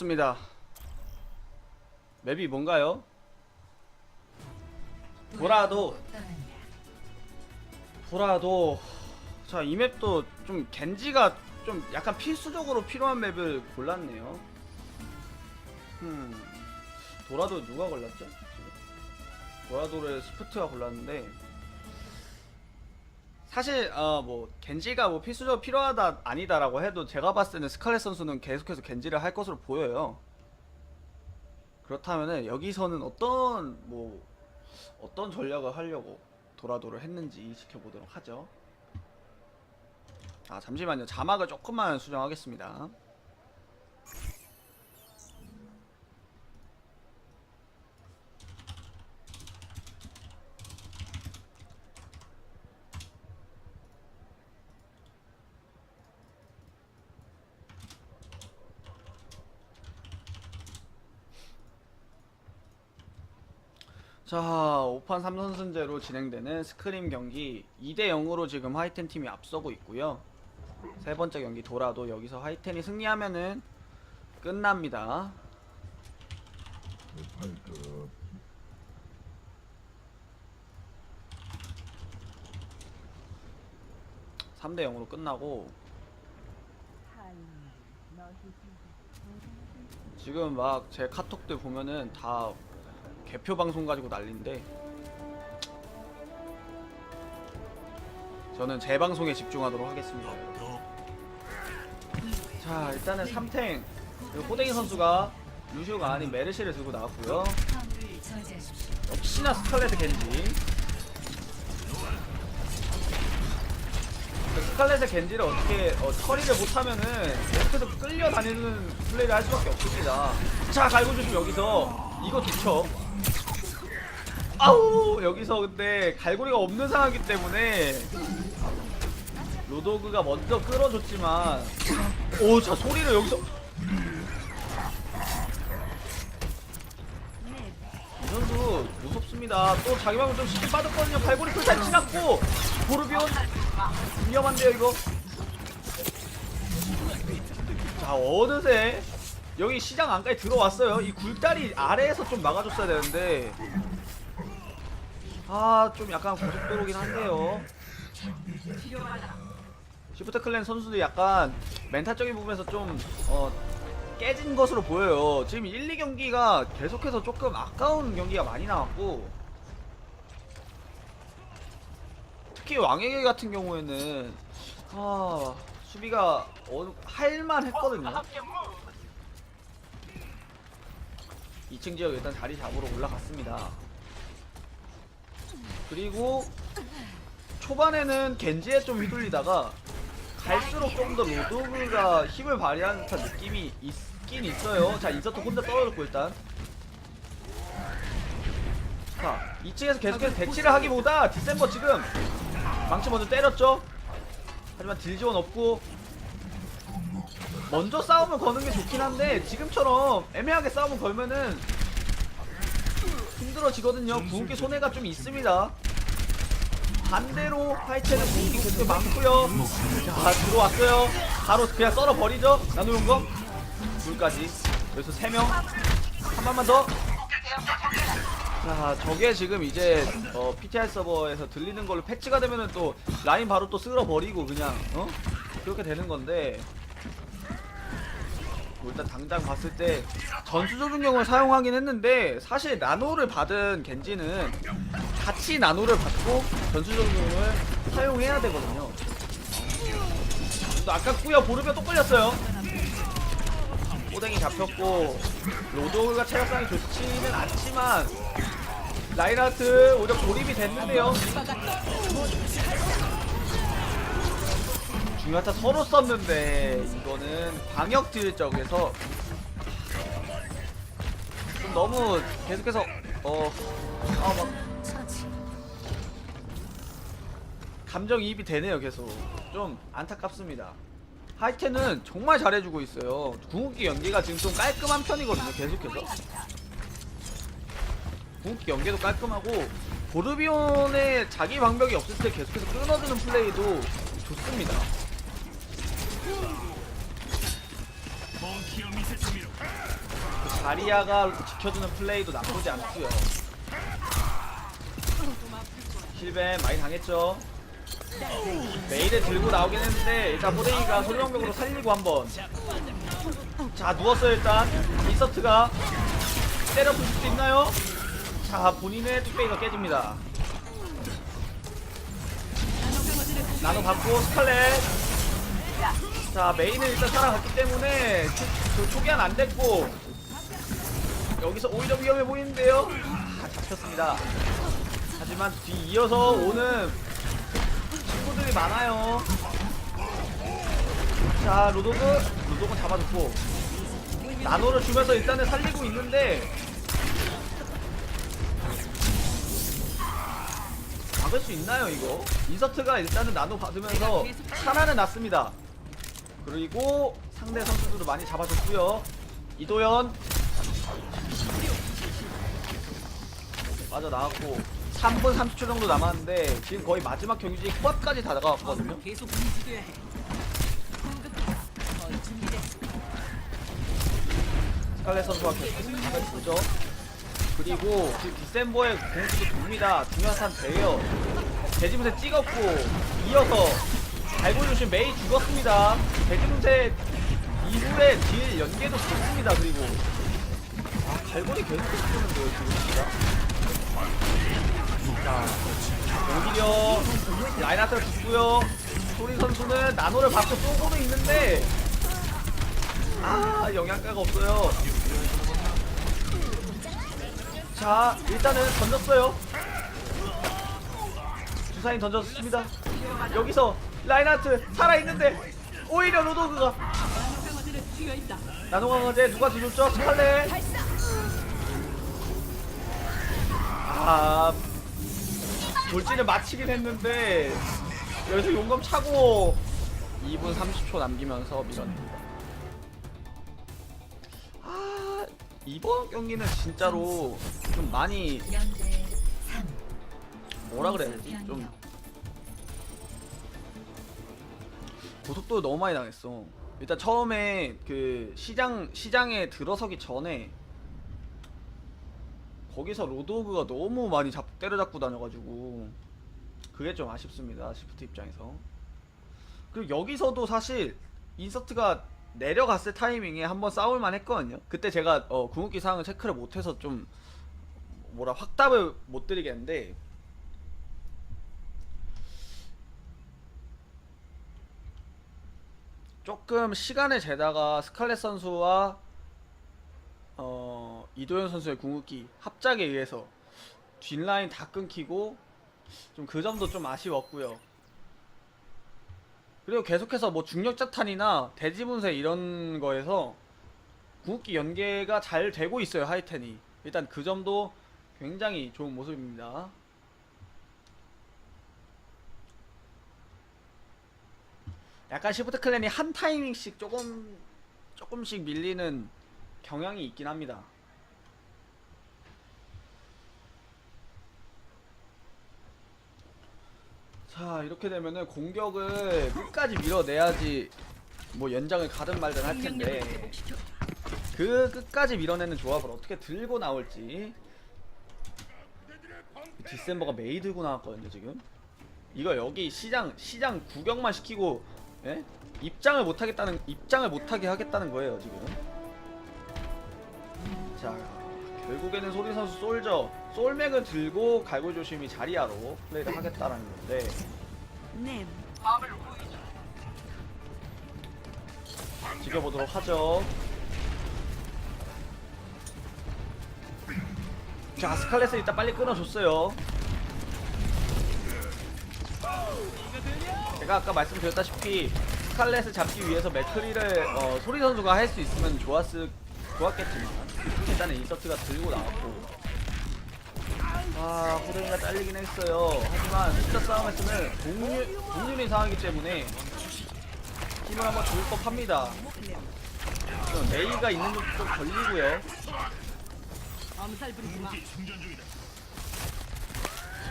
좋습니다. 맵이 뭔가요? 보라도 보라도 자 이 맵도 좀 겐지가 좀 약간 필수적으로 필요한 맵을 골랐네요. 음 도라도 누가 골랐죠? 도라도를 스프트가 골랐는데 사실 어 뭐 겐지가 뭐 필수적으로 필요하다 아니다라고 해도 제가 봤을 때는 스칼렛 선수는 계속해서 겐지를 할 것으로 보여요. 그렇다면은 여기서는 어떤 뭐 어떤 전략을 하려고 도라도를 했는지 지켜보도록 하죠. 아 잠시만요. 자막을 조금만 수정하겠습니다. 자, 5판 3선승제로 진행되는 스크림 경기 2대 0으로 지금 하이텐 팀이 앞서고 있고요. 세 번째 경기 돌아도 여기서 하이텐이 승리하면은 끝납니다. 팔급 3대 0으로 끝나고 지금 막 제 카톡들 보면은 다 개표 방송 가지고 난린데 저는 제 방송에 집중하도록 하겠습니다. 자 일단은 3탱 호댕이 선수가 루시오가 아닌 메르시를 들고 나왔고요. 역시나 스칼렛 겐지. 그 스칼렛의 겐지를 어떻게 어, 처리를 못하면은 계속해서 끌려다니는 플레이를 할 수밖에 없습니다. 자 갈고 조심 여기서 이거 좋죠. 아우 여기서 근데 갈고리가 없는 상황이기 때문에 로도그가 먼저 끌어줬지만 오 자 소리를 여기서 이 선수 무섭습니다. 또 자기 방금 좀 쉽게 빠졌거든요. 갈고리 풀잘 치났고 보르비온 위험한데요 이거. 자 어느새 여기 시장 안까지 들어왔어요. 이 굴다리 아래에서 좀 막아줬어야 되는데 아 좀 약간 고속도로긴 한데요. 시프트 클랜 선수들이 약간 멘탈적인 부분에서 좀 어, 깨진 것으로 보여요. 지금 1, 2경기가 계속해서 조금 아까운 경기가 많이 나왔고 특히 왕에게 같은 경우에는 아 수비가 어, 할만 했거든요. 2층 지역 일단 자리 잡으러 올라갔습니다. 그리고 초반에는 겐지에 좀 휘둘리다가 갈수록 좀더 로드가 힘을 발휘하는 듯한 느낌이 있긴 있어요. 자, 인서트 혼자 떨어졌고 일단. 자, 2층에서 계속해서 대치를 하기보다 디셈버 지금 망치 먼저 때렸죠. 하지만 딜 지원 없고 먼저 싸움을 거는 게 좋긴 한데 지금처럼 애매하게 싸움을 걸면은 힘들어지거든요. 구운기 손해가 좀 있습니다. 반대로 하이체는 공기 공기 많고요. 자 들어왔어요. 바로 그냥 썰어 버리죠. 나누는 거 둘까지. 여기서 세 명. 한 번만 더. 자 저게 지금 이제 어, PTR 서버에서 들리는 걸로 패치가 되면은 또 라인 바로 또 쓸어 버리고 그냥 어 그렇게 되는 건데. 뭐 일단 당장 봤을 때 전수 조준 경을 사용하긴 했는데 사실 나노를 받은 겐지는 같이 나노를 받고 전수 조준 경을 사용해야 되거든요. 또 아깝고요 보르비아 또 걸렸어요. 오뎅이 잡혔고 로도가 체력상이 좋지는 않지만 라이라트 오히려 고립이 됐는데요. 중요하다 서로 썼는데 이거는 방역 딜 쪽에서 좀 너무 계속해서 어아막 감정 이입이 되네요 계속. 좀 안타깝습니다. 하이텐은 정말 잘해주고 있어요. 궁극기 연계가 지금 좀 깔끔한 편이거든요 계속해서. 궁극기 연계도 깔끔하고 보르비온의 자기 방벽이 없을 때 계속해서 끊어주는 플레이도 좋습니다 자리아가 지켜주는 플레이도 나쁘지 않고요. 힐벤 많이 당했죠. 메일을 들고 나오긴 했는데 일단 호랭이가 소리방벽으로 살리고 한번 자 누웠어요 일단 인서트가 때려 부술 수 있나요? 자 본인의 뚝배기가 깨집니다 나노 받고 스칼렛 자 메인은 일단 살아갔기 때문에 초, 저 초기화는 안 됐고 여기서 오히려 위험해 보이는데요. 아, 잡혔습니다. 하지만 뒤 이어서 오는 친구들이 많아요. 자 로도그 로도그 잡아줬고 나노를 주면서 일단은 살리고 있는데 막을 수 있나요 이거? 인서트가 일단은 나노 받으면서 살아는 났습니다. 그리고 상대 선수들도 많이 잡아줬고요. 이도현 빠져나왔고 3분 30초 정도 남았는데 지금 거의 마지막 경기지 후반까지 다 나가왔거든요 계속 움직여야 해. 거의 준비됐어. 스칼렛 선수가 계속 보죠. 그리고 지금 디셈버의 공수도 돕니다. 중요한 산 돼요. 대지문세 찍었고 이어서 갈고리 조심 메이 죽었습니다. 대지문세 이후에 딜 연계도 좋습니다. 그리고 아 갈고리 계속 찍는데요 지금 진짜. 자 경기력 라인아트를 붙고요. 소리 선수는 나노를 받고 쏘고도 있는데 아 영양가가 없어요. 자 일단은 던졌어요 주사인 던졌습니다 여기서 라인하트 살아있는데 오히려 로도그가. 나노강화제 누가 뒤줬죠? 스칼렛 아 돌진을 마치긴 했는데 여기서 용검 차고 2분 30초 남기면서 밀어냅니다 아 이번 경기는 진짜로 좀 많이 연대 3 뭐라 그래야 되지? 좀 고속도로 너무 많이 당했어. 일단 처음에 그 시장 시장에 들어서기 전에 거기서 로드오그가 너무 많이 잡 때려잡고 다녀가지고 그게 좀 아쉽습니다. 시프트 입장에서. 그리고 여기서도 사실 인서트가 내려갔을 타이밍에 한번 싸울만 했거든요. 그때 제가 어, 궁극기 사항을 체크를 못해서 좀 뭐라 확답을 못 드리겠는데 조금 시간을 재다가 스칼렛 선수와 어, 이도현 선수의 궁극기 합작에 의해서 뒷라인 다 끊기고 좀 그 점도 좀 아쉬웠고요. 그리고 계속해서 뭐 중력자탄이나 대지분쇄 이런 거에서 궁극기 연계가 잘 되고 있어요 하이텐이 일단 그 점도 굉장히 좋은 모습입니다. 약간 시프트 클랜이 한 타이밍씩 조금 조금씩 밀리는 경향이 있긴 합니다. 자 이렇게 되면은 공격을 끝까지 밀어내야지 뭐 연장을 가든 말든 할 텐데. 그 끝까지 밀어내는 조합을 어떻게 들고 나올지. 디셈버가 메이 들고 나왔거든요 지금. 이거 여기 시장 시장 구경만 시키고 예? 입장을 못 하겠다는 입장을 못 하게 하겠다는 거예요 지금. 자 결국에는 소리 선수 솔저 솔맥을 들고 갈고 조심히 자리하로 플레이를 하겠다라는 건데 네. 지켜보도록 하죠. 자 스칼렛을 일단 빨리 끊어줬어요. 제가 아까 말씀드렸다시피 스칼렛을 잡기 위해서 맥크리를 어, 소리 선수가 할 수 있으면 좋았을 좋았겠지만 일단은 인서트가 들고 나왔고 아 호랭이가 잘리긴 했어요. 하지만 숫자 싸움에서는 동률 동률인 상황이기 때문에 힘을 한번 줄 법합니다. 메이가 있는 것도 좀 걸리고요.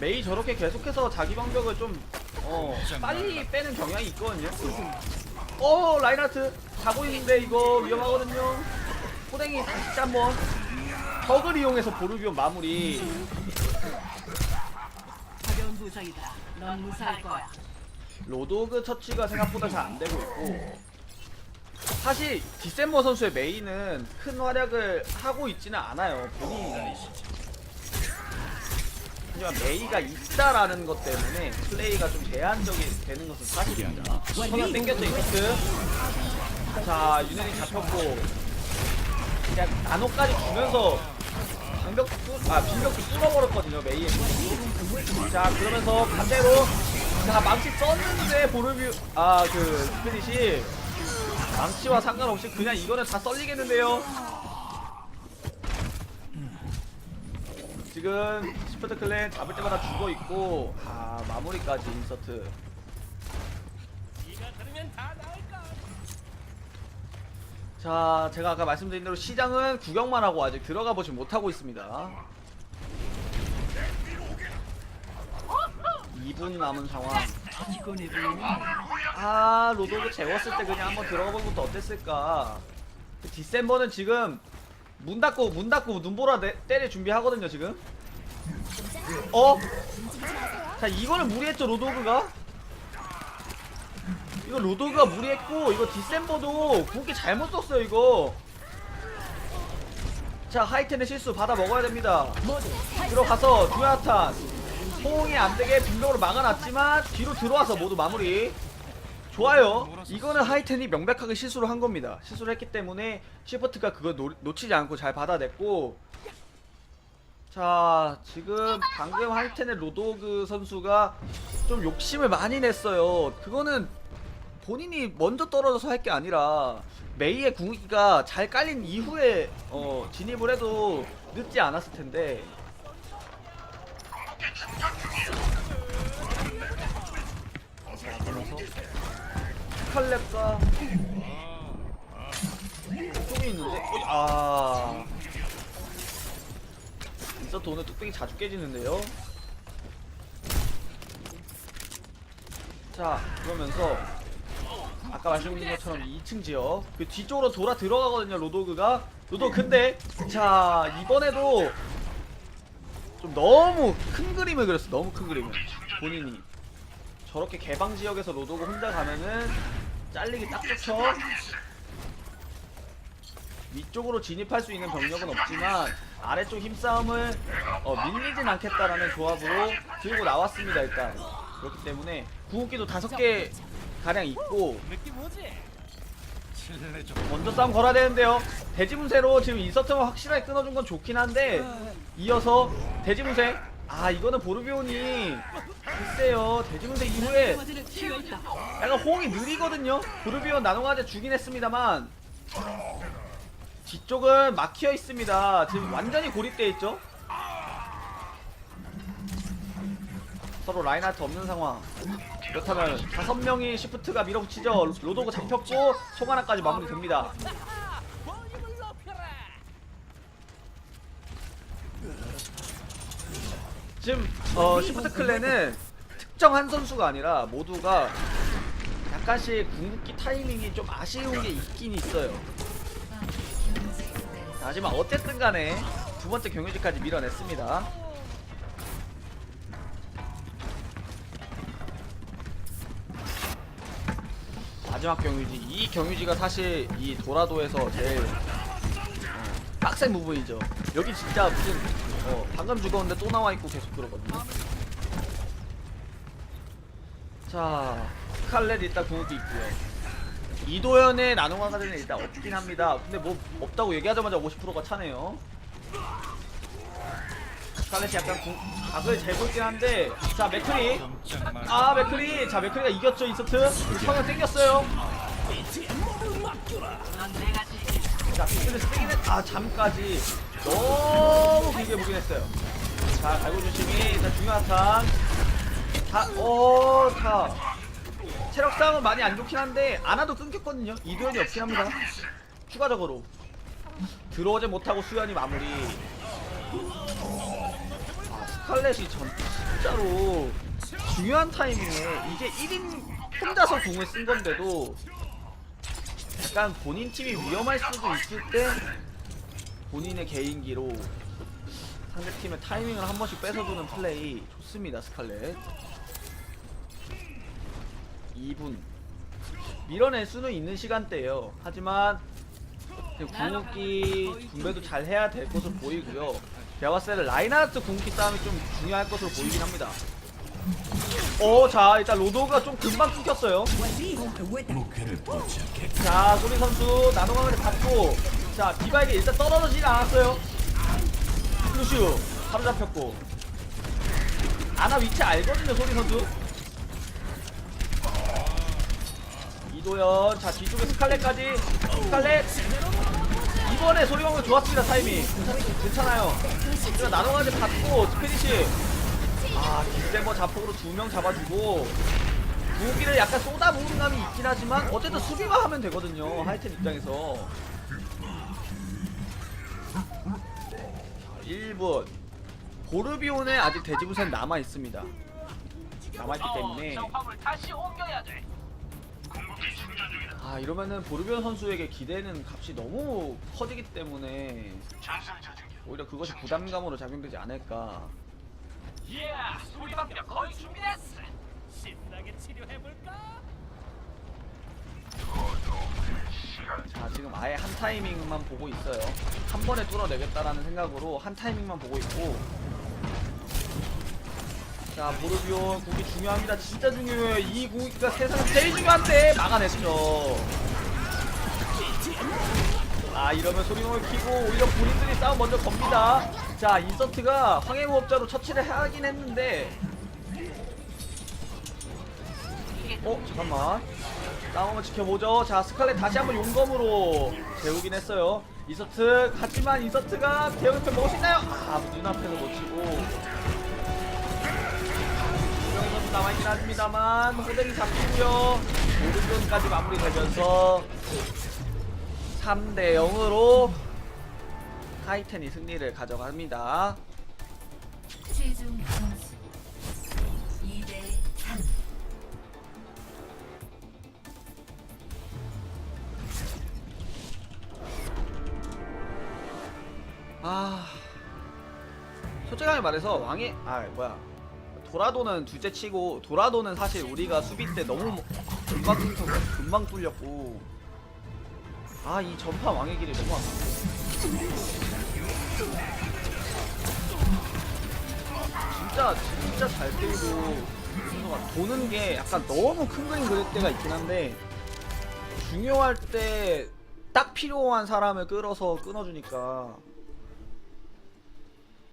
메이 저렇게 계속해서 자기 방벽을 좀 어, 빨리 빼는 경향이 있거든요. 어 라인하트 자고 있는데 이거 위험하거든요. 호랭이 다시 한번 턱을 이용해서 보르비온 마무리. 가벼운 부상이다. 넌 무사할 거야. 로도그 처치가 생각보다 잘 안 되고 있고 사실 디셈버 선수의 메인은 큰 활약을 하고 있지는 않아요 본인이. 하지만 메이가 있다라는 것 때문에 플레이가 좀 제한적이 되는 것은 사실입니다. 천원 땡겼죠 이코트? 자 유네리 잡혔고 그냥 나노까지 주면서 방벽 뚫, 아 빈벽도 뚫어버렸거든요 메이의 자 그러면서 반대로 자 망치 썼는데 보르뷰 아그 스피릿이 망치와 상관없이 그냥 이거는 다 썰리겠는데요? 지금 시프트 클랜 잡을 때마다 죽어 있고 아 마무리까지 인서트 자 제가 아까 말씀드린 대로 시장은 구경만 하고 아직 들어가 보지 못하고 있습니다. 2분 남은 상황. 아 로도그 재웠을 때 그냥 한번 들어가 보는 것도 어땠을까? 그 디셈버는 지금 문 닫고 문 닫고 눈보라 내, 때릴 준비하거든요 지금. 어? 자 이거는 무리했죠 로도그가 이거 로도그가 무리했고 이거 디셈버도 궁기 잘못 썼어요 이거. 자 하이텐의 실수 받아 먹어야 됩니다. 들어가서 두야탄. 호응이 안되게 빈벽으로 막아놨지만 뒤로 들어와서 모두 마무리. 좋아요. 이거는 하이텐이 명백하게 실수를 한 겁니다. 실수를 했기 때문에 그거 놓, 놓치지 않고 잘 받아냈고. 자 지금 방금 하이텐의 로도그 선수가 좀 욕심을 많이 냈어요. 그거는 본인이 먼저 떨어져서 할 게 아니라 메이의 궁기가 잘 깔린 이후에 어, 진입을 해도 늦지 않았을 텐데. 스칼렛과 쪽이 있는데? 어, 아. 인서트 오늘 뚝배기 자주 깨지는데요? 자 그러면서 아까 말씀드린 것처럼 2층 지역. 그 뒤쪽으로 돌아 들어가거든요 로도그가. 로도 근데 자 이번에도 좀 너무 큰 그림을 그렸어 너무 큰 그림을. 본인이. 저렇게 개방 지역에서 로도그 혼자 가면은 잘리기 딱 좋죠. 위쪽으로 진입할 수 있는 병력은 없지만 아래쪽 힘싸움을 어, 밀리진 않겠다라는 조합으로 들고 나왔습니다 일단. 그렇기 때문에 구급기도 다섯 개 가량 있고 먼저 싸움 걸어야 되는데요 대지문세로 지금 인서트만 확실하게 끊어준 건 좋긴 한데 이어서 대지문세 아 이거는 보르비온이 글쎄요 대지문세 이후에. 약간 호응이 느리거든요. 부르비온 나노가제 주긴 했습니다만 뒤쪽은 막혀 있습니다. 지금 완전히 고립돼 있죠. 서로 라인하트 없는 상황. 그렇다면 다섯 명이 시프트가 밀어붙이죠. 로도그 잡혔고 송하나까지 마무리됩니다. 지금 어, 시프트 클랜은 특정 한 선수가 아니라 모두가 약간씩 궁극기 타이밍이 좀 아쉬운 게 있긴 있어요. 하지만 어쨌든 간에 두 번째 경유지까지 밀어냈습니다. 마지막 경유지. 이 경유지가 사실 이 도라도에서 제일 어, 빡센 부분이죠. 여기 진짜 무슨 어, 방금 죽었는데 또 나와 있고 계속 그러거든요. 자, 스칼렛 일단 궁극기 있고요. 이도현의 나노강가대는 일단 없긴 합니다. 근데 뭐 없다고 얘기하자마자 50%가 차네요. 스칼렛이 약간 궁, 각을 재고 있긴 한데 자 맥크리. 아 맥크리. 자 맥크리가 이겼죠 인서트. 성형 땡겼어요. 자 빅스를 했, 아 잠까지. 너무 길게 보긴 했어요. 자 갈고 조심히. 자 중요한 탄다오자 체력상은 많이 안 좋긴 한데 아나도 끊겼거든요. 이도현이 없긴 합니다. 추가적으로. 들어오지 못하고 수현이 마무리. 아 스칼렛이 전 진짜로 중요한 타이밍에 이게 1인 혼자서 궁을 쓴 건데도 약간 본인 팀이 위험할 수도 있을 때 본인의 개인기로 상대팀의 타이밍을 한 번씩 뺏어주는 플레이. 좋습니다 스칼렛. 2분. 밀어낼 수는 있는 시간대예요. 하지만 궁극기 분배도 잘 해야 될 것으로 보이고요 제가 봤을 때 라인하르트 궁극기 싸움이 좀 중요할 것으로 보이긴 합니다 어, 자, 일단 로도가 좀 금방 끊겼어요. 자, 소리 선수 나노강을 받고, 자, 디바에게 일단 떨어지진 않았어요. 루슈 바로 잡혔고, 아나 위치 알거든요, 소리 선수. 이도현, 자 뒤쪽에 스칼렛까지, 스칼렛. 이번에 소리방울 좋았습니다 타이밍. 괜찮 아요. 그냥 나노강을 받고 스피니시. 아, 뒷세버 자폭으로 두 명 잡아주고 무기를 약간 쏟아부은 감이 있긴 하지만 어쨌든 수비만 하면 되거든요. 하이텐 입장에서. 자, 1분. 보르비온에 아직 돼지부센 남아 있습니다. 남아 있기 때문에 아 이러면은 보르비온 선수에게 기대는 값이 너무 커지기 때문에 오히려 그것이 부담감으로 작용되지 않을까. 예, 소리방벽 거의 준비됐어. 자 지금 아예 한 타이밍만 보고 있어요 한 번에 뚫어내겠다라는 생각으로 한 타이밍만 보고 있고 자 보르비온 공기 중요합니다 진짜 중요해요 이 공기가 세상에 제일 중요한데 막아냈죠 아 이러면 소리공을 키고 오히려 본인들이 싸움 먼저 겁니다 자 인서트가 황해무업자로 처치를 하긴 했는데 어 잠깐만 싸움을 지켜보죠. 자, 스칼렛 다시 한번 용검으로 재우긴 했어요. 이서트, 하지만 이서트가 대형편 먹을 수 있나요? 아, 눈앞에서 놓치고. 남아있긴 합니다만, 호댕이 잡히고요. 오른손까지 마무리되면서 3대 0으로 하이텐이 승리를 가져갑니다. 최종 점수 2대 3. 아 솔직하게 말해서 왕의 아 뭐야 도라도는 둘째 치고 도라도는 사실 우리가 수비 때 너무 금방 뚫 금방 뚫렸고. 아 이 전파 왕의 길이 너무 아깝네. 진짜 진짜 잘 선수가 도는 게 약간 너무 큰 그림 그릴 때가 있긴 한데 중요할 때 딱 필요한 사람을 끌어서 끊어주니까